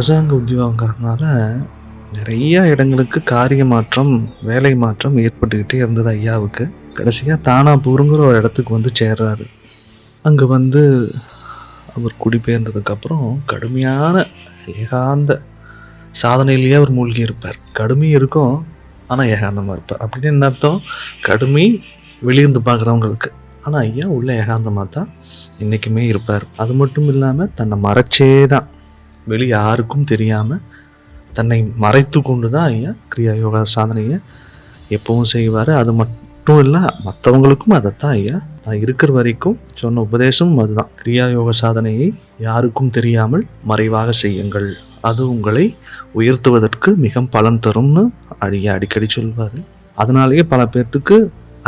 அரசாங்க உத்தியோகங்கிறதுனால நிறைய இடங்களுக்கு காரிய மாற்றம் வேலை மாற்றம் ஏற்பட்டுக்கிட்டே இருந்தது ஐயாவுக்கு. கடைசியாக தானாபூருங்கிற ஒரு இடத்துக்கு வந்து சேர்றாரு. அங்கே வந்து அவர் குடிபெயர்ந்ததுக்கப்புறம் கடுமையான ஏகாந்த சாதனையிலேயே அவர் மூழ்கி இருப்பார். கடுமை இருக்கும் ஆனால் ஏகாந்தமாக இருப்பார். அப்படின்னு என்ன அர்த்தம்? கடுமை வெளியிருந்து பார்க்குறவங்களுக்கு. ஆனால் ஐயா உள்ள ஏகாந்தமாக தான் என்றைக்குமே இருப்பார். அது மட்டும் இல்லாமல் தன்னை மறைச்சே தான் வெளி யாருக்கும் தெரியாமல் தன்னை மறைத்து கொண்டு தான் ஐயா கிரியா யோகா சாதனையை எப்பவும் செய்வார். அது மட்டும் இல்லை மற்றவங்களுக்கும் அதைத்தான் ஐயா நான் இருக்கிற வரைக்கும் சொன்ன உபதேசமும் அதுதான். கிரியா யோக சாதனையை யாருக்கும் தெரியாமல் மறைவாக செய்யுங்கள். அது உங்களை உயர்த்துவதற்கு மிக பலன் தரும்னு ஐயா அடிக்கடி சொல்வார். அதனாலேயே பல பேர்த்துக்கு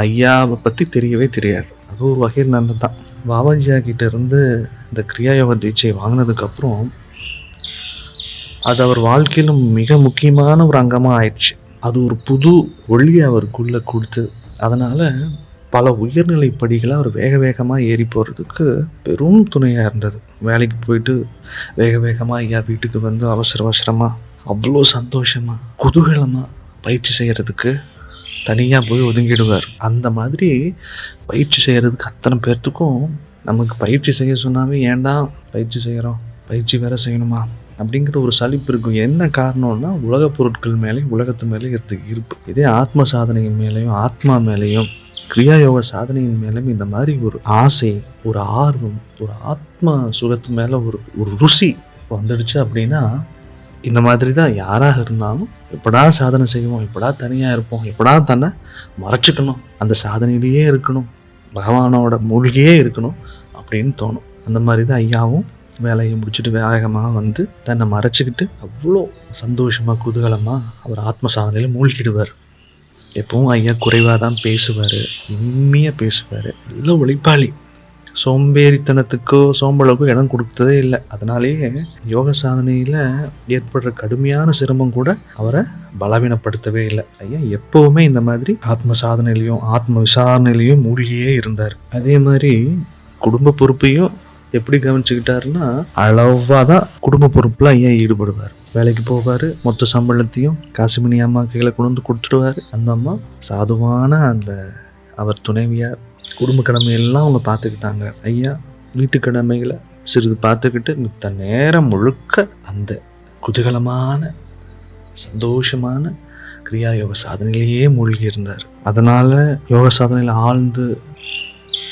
ஐயாவை பற்றி தெரியவே தெரியாது. அது ஒரு வகையில் நல்லது தான் பாபாஜியா கிட்டேருந்து இந்த கிரியா யோக தீட்சை வாங்கினதுக்கப்புறம் அது அவர் வாழ்க்கையில மிக முக்கியமான ஒரு அங்கமாக ஆயிடுச்சு. அது ஒரு புது ஒளியை அவருக்குள்ளே கொடுத்து அதனால் பல உயர்நிலை படிகளை அவர் வேக வேகமாக ஏறி போகிறதுக்கு பெரும் துணையாக இருந்தது. வேலைக்கு போயிட்டு வேக வேகமாக ஐயா வீட்டுக்கு வந்து அவசர அவசரமாக அவ்வளோ சந்தோஷமாக குதூகலமாக பயிற்சி செய்கிறதுக்கு தனியாக போய் ஒதுங்கிடுவார். அந்த மாதிரி பயிற்சி செய்கிறதுக்கு அத்தனை பேர்த்துக்கும் நமக்கு பயிற்சி செய்ய சொன்னாவே ஏன்டா பயிற்சி செய்கிறோம் பயிற்சி வேற செய்யணுமா? அப்படிங்கிற ஒரு சலிப்பு இருக்கும். என்ன காரணம்னா உலக பொருட்கள் மேலேயும் உலகத்து மேலேயும் இருக்க இருப்பு. இதே ஆத்ம சாதனையின் மேலேயும் ஆத்மா மேலேயும் கிரியா யோக சாதனையின் மேலும் இந்த மாதிரி ஒரு ஆசை ஒரு ஆர்வம் ஒரு ஆத்ம சுகத்து மேலே ஒரு ஒரு ருசி வந்துடுச்சு அப்படின்னா இந்த மாதிரி தான் யாராக இருந்தாலும் எப்படா சாதனை செய்வோம் எப்படா தனியாக இருப்போம் எப்படா தன்னை மறைச்சிக்கணும். அந்த சாதனையிலேயே இருக்கணும். பகவானோட மூழ்கியே இருக்கணும் அப்படின்னு தோணும். அந்த மாதிரி தான் ஐயாவும் வேலையை முடிச்சுட்டு வேகமாக வந்து தன்னை மறைச்சிக்கிட்டு அவ்வளோ சந்தோஷமாக குதூகலமாக அவர் ஆத்ம சாதனையில் மூழ்கிடுவார். எப்பவும் ஐயா குறைவாக தான் பேசுவார் உண்மையாக பேசுவார். நல்ல ஒழிப்பாளி சோம்பேறித்தனத்துக்கோ சோம்பலுக்கோ இடம் கொடுத்ததே இல்லை. அதனாலேயே யோக சாதனையில் ஏற்படுற கடுமையான சிரமம் கூட அவரை பலவீனப்படுத்தவே இல்லை. ஐயா எப்போவுமே இந்த மாதிரி ஆத்ம சாதனையிலையும் ஆத்ம விசாரணையிலையும் மூழ்கியே இருந்தார். அதே மாதிரி குடும்ப பொறுப்பையும் எப்படி கவனிச்சுக்கிட்டாருன்னா அளவாக தான் குடும்ப பொறுப்பில் ஐயா ஈடுபடுவார்? வேலைக்கு போவார் மொத்த சம்பளத்தையும் காசுமணி அம்மா கையில் கொண்டு வந்து கொடுத்துடுவார் அந்த அம்மா சாதுவான அந்த அவர் துணைவியார். குடும்ப கடமையெல்லாம் அவங்க பார்த்துக்கிட்டாங்க. ஐயா வீட்டு கடமைகளை சிறிது பார்த்துக்கிட்டு மித்த நேரம் முழுக்க அந்த குதூகலமான சந்தோஷமான கிரியா யோக சாதனையிலேயே மூழ்கி இருந்தார். அதனால் யோக சாதனையில் ஆழ்ந்து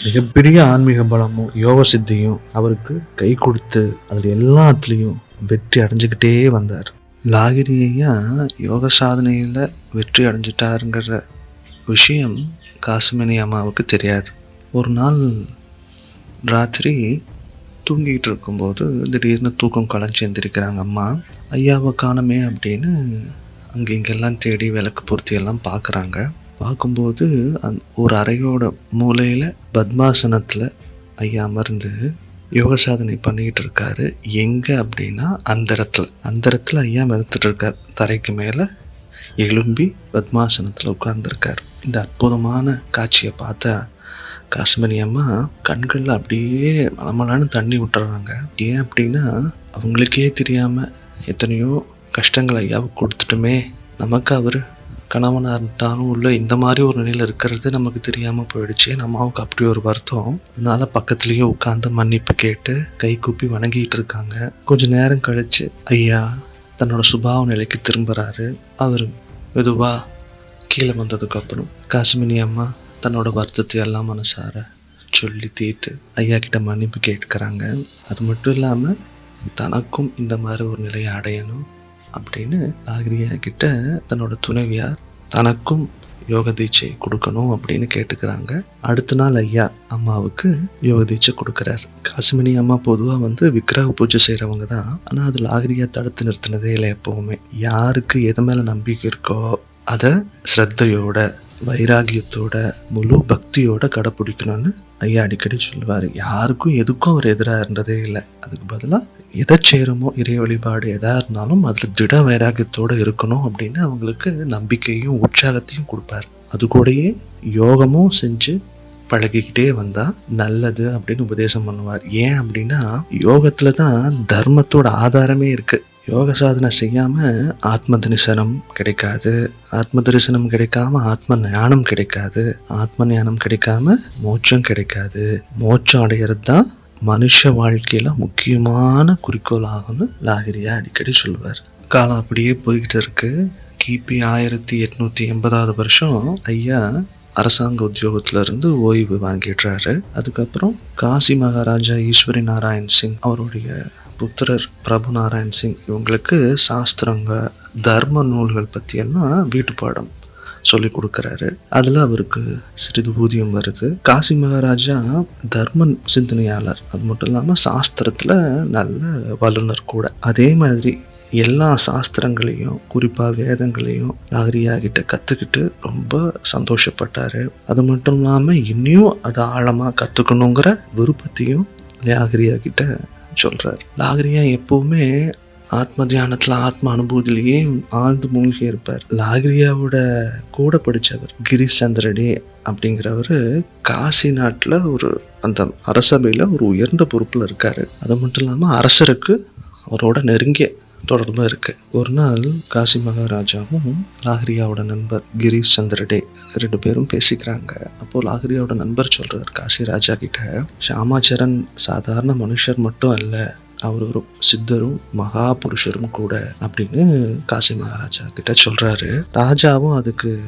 மிகப்பெரிய ஆன்மீக பலமும் யோக சித்தியும் அவருக்கு கை கொடுத்து அதில் எல்லாத்துலேயும் வெற்றி அடைஞ்சுக்கிட்டே வந்தார். லாகிரியையா யோக சாதனையில் வெற்றி அடைஞ்சிட்டாருங்கிற விஷயம் காசுமணி அம்மாவுக்கு தெரியாது. ஒரு நாள் ராத்திரி தூங்கிக்கிட்டு இருக்கும்போது திடீர்னு தூக்கம் கலைஞ்சி எழுந்திருக்கிறாங்க அம்மா. ஐயாவை காணமே அப்படின்னு அங்கே இங்கெல்லாம் தேடி விளக்கு பொருத்தி எல்லாம் பார்க்குறாங்க. பார்க்கும்போது அந் ஒரு அறையோட மூலையில் பத்மாசனத்தில் ஐயா அமர்ந்து யோக சாதனை பண்ணிக்கிட்டு இருக்காரு. எங்கே அப்படின்னா அந்த இடத்துல அந்த இடத்துல ஐயா மிதத்துட்டு இருக்கார். தரைக்கு மேலே எலும்பி பத்மாசனத்தில் உட்கார்ந்துருக்கார். இந்த அற்புதமான காட்சியை பார்த்தா காஷ்மீரி அம்மா கண்களில் அப்படியே மலமலான்னு தண்ணி விட்டுறாங்க. ஏன் அப்படின்னா அவங்களுக்கே தெரியாமல் எத்தனையோ கஷ்டங்கள் ஐயாவுக்கு கொடுத்துட்டுமே நமக்கு அவர் கணவனாக இருந்தாலும் உள்ள இந்த மாதிரி ஒரு நிலையில் இருக்கிறது நமக்கு தெரியாமல் போயிடுச்சு. நம்ம அம்மாவுக்கு அப்படி ஒரு வருத்தம். அதனால பக்கத்துலேயே உட்காந்து மன்னிப்பு கேட்டு கை கூப்பி வணங்கிட்டு இருக்காங்க. கொஞ்ச நேரம் கழிச்சு ஐயா தன்னோட சுபாவ நிலைக்கு திரும்புறாரு. அவர் மெதுவாக கீழே வந்ததுக்கப்புறம் காஷ்மினி அம்மா தன்னோட வருத்தத்தை எல்லாம் மனசார சொல்லி தீர்த்து ஐயா கிட்ட மன்னிப்பு கேட்குறாங்க அது மட்டும் இல்லாமல் தனக்கும் இந்த மாதிரி ஒரு நிலையை அடையணும். அப்படின்னு ஆகிரியா கிட்ட தன்னோட துணைவியார் தனக்கும் யோக தீட்சை கொடுக்கணும் அப்படின்னு கேட்டுக்கிறாங்க. அடுத்த நாள் ஐயா அம்மாவுக்கு யோக தீட்சை கொடுக்குறாரு. காசுமணி அம்மா பொதுவாக வந்து விக்கிரக பூஜை செய்கிறவங்க தான். ஆனால் அதில் ஆகிரியா தடுத்து நிறுத்தினதே இல்லை எப்போவுமே. யாருக்கு எது மேலே நம்பிக்கை இருக்கோ அதை ஸ்ரத்தையோட வைராகியத்தோட முழு பக்தியோட கடைப்பிடிக்கணும்னு ஐயா அடிக்கடி சொல்லுவார். யாருக்கும் எதுக்கும் அவர் எதிராக இருந்ததே இல்லை. அதுக்கு பதிலாக எதை செய்கிறோமோ இறை வழிபாடு எதாக இருந்தாலும் அதில் திட வைராகியத்தோடு இருக்கணும் அப்படின்னு அவங்களுக்கு நம்பிக்கையும் உற்சாகத்தையும் கொடுப்பார். அது கூடயே யோகமும் செஞ்சு பழகிக்கிட்டே வந்தா நல்லது அப்படின்னு உபதேசம் பண்ணுவார். ஏன் அப்படின்னா யோகத்துல தான் தர்மத்தோட ஆதாரமே இருக்கு. யோக சாதனை செய்யாமல் ஆத்ம தரிசனம் கிடைக்காது. ஆத்ம தரிசனம் கிடைக்காம ஆத்ம ஞானம் கிடைக்காது. ஆத்ம ஞானம் கிடைக்காம மோட்சம் கிடைக்காது. மோட்சம் அடைகிறது தான் மனுஷ வாழ்க்கையில் முக்கியமான குறிக்கோள் ஆகும்னு லாகிரியா அடிக்கடி சொல்லுவார். காலம் அப்படியே போய்கிட்டு இருக்கு. கிபி ஆயிரத்தி எட்நூத்தி எண்பதாவது வருஷம் ஐயா அரசாங்க உத்தியோகத்துல இருந்து ஓய்வு வாங்கிடுறாரு. அதுக்கப்புறம் காசி மகாராஜா ஈஸ்வரி நாராயண் சிங் அவருடைய புத்திரர் பிரபு நாராயண் சிங் இவங்களுக்கு சாஸ்திரங்க தர்ம நூல்கள் பற்றியெல்லாம் வீட்டு பாடம் சொல்லி கொடுக்குறாரு. அதில் அவருக்கு சிறிது ஊதியம் வருது. காசி மகாராஜா தர்ம சிந்தனையாளர். அது மட்டும் இல்லாமல் சாஸ்திரத்தில் நல்ல வல்லுனர் கூட. அதே மாதிரி எல்லா சாஸ்திரங்களையும் குறிப்பாக வேதங்களையும் நாகரியாகிட்ட கற்றுக்கிட்டு ரொம்ப சந்தோஷப்பட்டாரு. அது மட்டும் இல்லாமல் இன்னும் அதை ஆழமாக கற்றுக்கணுங்கிற விருப்பத்தையும் நாகரியாகிட்ட சொல்கிறார் லாகிரியா எப்போவுமே ஆத்ம தியானத்தில் ஆத்ம அனுபூதியிலேயே ஆழ்ந்து மூழ்கி இருப்பார். லாகிரியாவோட கூட படித்தவர் கிரீஷ் அப்படிங்கிறவர் காசி நாட்டில் ஒரு அந்த அரசபையில் ஒரு உயர்ந்த பொறுப்பில் இருக்கார். அது மட்டும் இல்லாமல் அரசருக்கு அவரோட நெருங்கிய தொடர்பு இருக்கு ஒரு நாள் காசி மகாராஜாவும் லாகிரியாவோட நண்பர் கிரீஷ் சந்திரடே ரெண்டு பேரும் பேசிக்கிறாங்க. அப்போ லாகிரியாவோட நண்பர் சொல்றார் காசி ராஜா கிட்ட ஷாமாச்சரன் சாதாரண மனுஷர் மட்டும் அல்ல அவர் ஒரு சித்தரும் மகா புருஷரும் கூட அப்படின்னு காசி மகாராஜா கிட்ட சொல்றாரு. ராஜாவும் அதுக்கு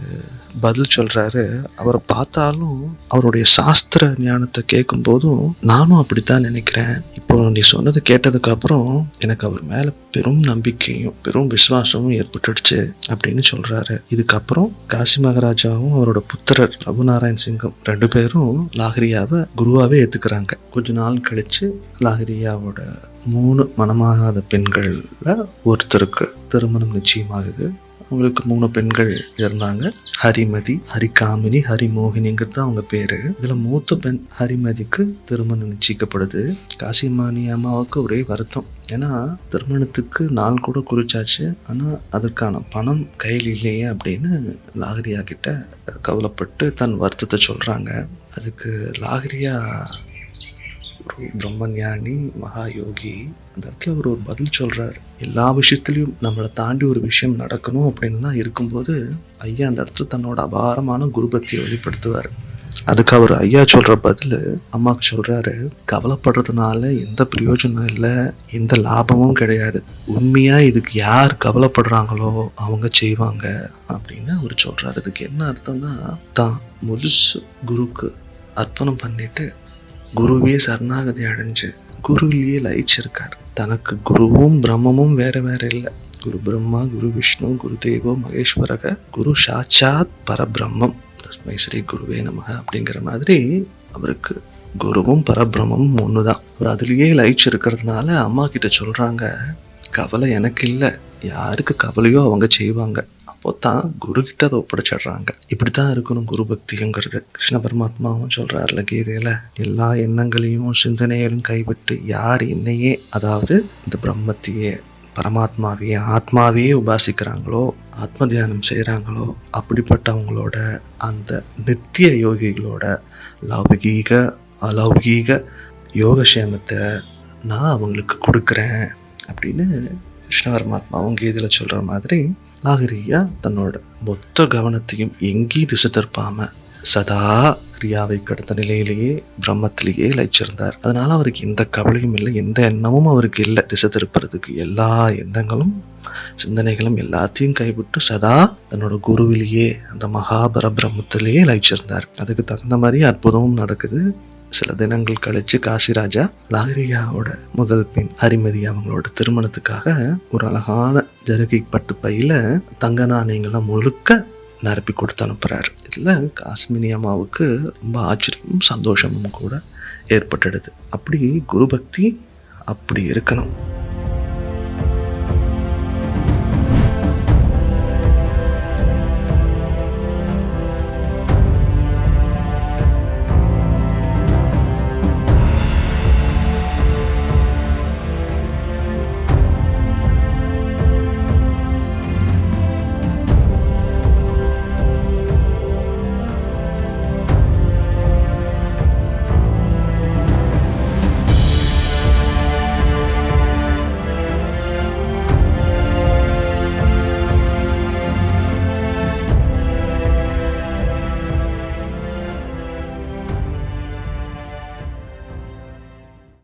பதில் சொல்றாரு. அவரை பார்த்தாலும் அவருடைய சாஸ்திர ஞானத்தை கேட்கும் போதும் நானும் அப்படித்தான் நினைக்கிறேன். இப்போ நீ சொன்னது கேட்டதுக்கு அப்புறம் எனக்கு அவர் மேல பெரும் நம்பிக்கையும் பெரும் விசுவாசமும் ஏற்பட்டுடுச்சு அப்படின்னு சொல்றாரு. இதுக்கப்புறம் காசி மகாராஜாவும் அவரோட புத்திரர் ரகுநாராயண் சிங்கம் ரெண்டு பேரும் லாகிரியாவை குருவாவே ஏத்துக்கிறாங்க. கொஞ்ச நாள் கழிச்சு லாகிரியாவோட மூணு மனமாகாத பெண்களில் ஒருத்தருக்கு திருமணம் நிச்சயமாகுது. அவங்களுக்கு மூணு பெண்கள் இருந்தாங்க. ஹரிமதி ஹரிகாமினி ஹரிமோகினிங்கிறது தான் அவங்க பேரு. இதுல மூத்த பெண் ஹரிமதிக்கு திருமணம் நிச்சயிக்கப்படுது. காசிமானி அம்மாவுக்கு ஒரே வருத்தம். ஏன்னா திருமணத்துக்கு நாள் கூட குறிச்சாச்சு. ஆனால் அதற்கான பணம் கையில் இல்லையே அப்படின்னு லாகரியா கிட்ட கவலைப்பட்டு தன் வருத்தத்தை சொல்றாங்க. அதுக்கு லாகரியா ஒரு பிரம்மஞானி மகா யோகி அந்த இடத்துல அவர் ஒரு பதில் சொல்கிறார் எல்லா விஷயத்துலையும் நம்மளை தாண்டி ஒரு விஷயம் நடக்கணும் அப்படின்லாம் இருக்கும்போது ஐயா அந்த இடத்துல தன்னோட அபாரமான குருபத்தியை வெளிப்படுத்துவார். அதுக்கு அவர் ஐயா சொல்கிற பதில் அம்மாவுக்கு சொல்கிறாரு கவலைப்படுறதுனால எந்த பிரயோஜனம் இல்லை எந்த லாபமும் கிடையாது. உண்மையாக இதுக்கு யார் கவலைப்படுறாங்களோ அவங்க செய்வாங்க. அப்படின்னு அவர் சொல்கிறார் இதுக்கு என்ன அர்த்தம்னா தான் முழுசு குருக்கு அர்ப்பணம் பண்ணிட்டு குருவே சரணாகதி அடைஞ்சு குருவிலேயே லயிச்சிருக்கார். தனக்கு குருவும் பிரம்மமும் வேற வேற இல்லை. குரு பிரம்மா குரு விஷ்ணு குரு தேவோ மகேஸ்வரக குரு சாட்சாத் பரபிரம்மம். தஸ்மை ஸ்ரீ குருவே நமக அப்படிங்கிற மாதிரி அவருக்கு குருவும் பரபிரம்மமும் தான் அவர் அதுலயே லயிச்சிருக்கிறதுனால அம்மா கிட்ட சொல்கிறாங்க கவலை எனக்கு இல்லை. யாருக்கு கவலையோ அவங்க செய்வாங்க. தான் குரு அதை ஒப்படைச்சிடுறாங்க. இப்படி தான் இருக்கணும் குரு பக்திங்கிறது. கிருஷ்ண பரமாத்மாவும் சொல்கிறார்ல கீதையில் எல்லா எண்ணங்களையும் சிந்தனைகளையும் கைவிட்டு யார் என்னையே அதாவது இந்த பிரம்மத்தையே பரமாத்மாவையே ஆத்மாவையே உபாசிக்கிறாங்களோ ஆத்ம தியானம் செய்கிறாங்களோ அப்படிப்பட்டவங்களோட அந்த நித்திய யோகிகளோட லௌகீக அலௌகீக யோகக்ஷேமத்தை நான் அவங்களுக்கு கொடுக்குறேன் அப்படின்னு கிருஷ்ண பரமாத்மாவும் கீதையில் சொல்கிற மாதிரி நாகரியா தன்னோட மொத்த கவனத்தையும் எங்கேயும் திசை திருப்பாம சதா கிரியாவை கடந்த நிலையிலேயே பிரம்மத்திலேயே லயிச்சிருந்தார் அதனால அவருக்கு எந்த கவலையும் இல்லை எந்த எண்ணமும் அவருக்கு இல்லை. திசை திருப்புறதுக்கு எல்லா எண்ணங்களும் சிந்தனைகளும் எல்லாத்தையும் கைவிட்டு சதா தன்னோட குருவிலேயே அந்த மகாபர பிரம்மத்திலேயே லயிச்சிருந்தார் அதுக்கு தகுந்த மாதிரி அற்புதமும் நடக்குது. சில தினங்கள் கழிச்சு காசிராஜா லாகரியாவோட முதல் பெண் ஹரிமதி அவங்களோட திருமணத்துக்காக ஒரு அழகான ஜருகை பட்டு பையில தங்க நாணயங்கள்லாம் முழுக்க நிரப்பி கொடுத்து அனுப்புறாரு. இதில் காஷ்மினி அம்மாவுக்கு ரொம்ப ஆச்சரியமும் சந்தோஷமும் கூட ஏற்பட்டுடுது. அப்படி குரு பக்தி அப்படி இருக்கணும்.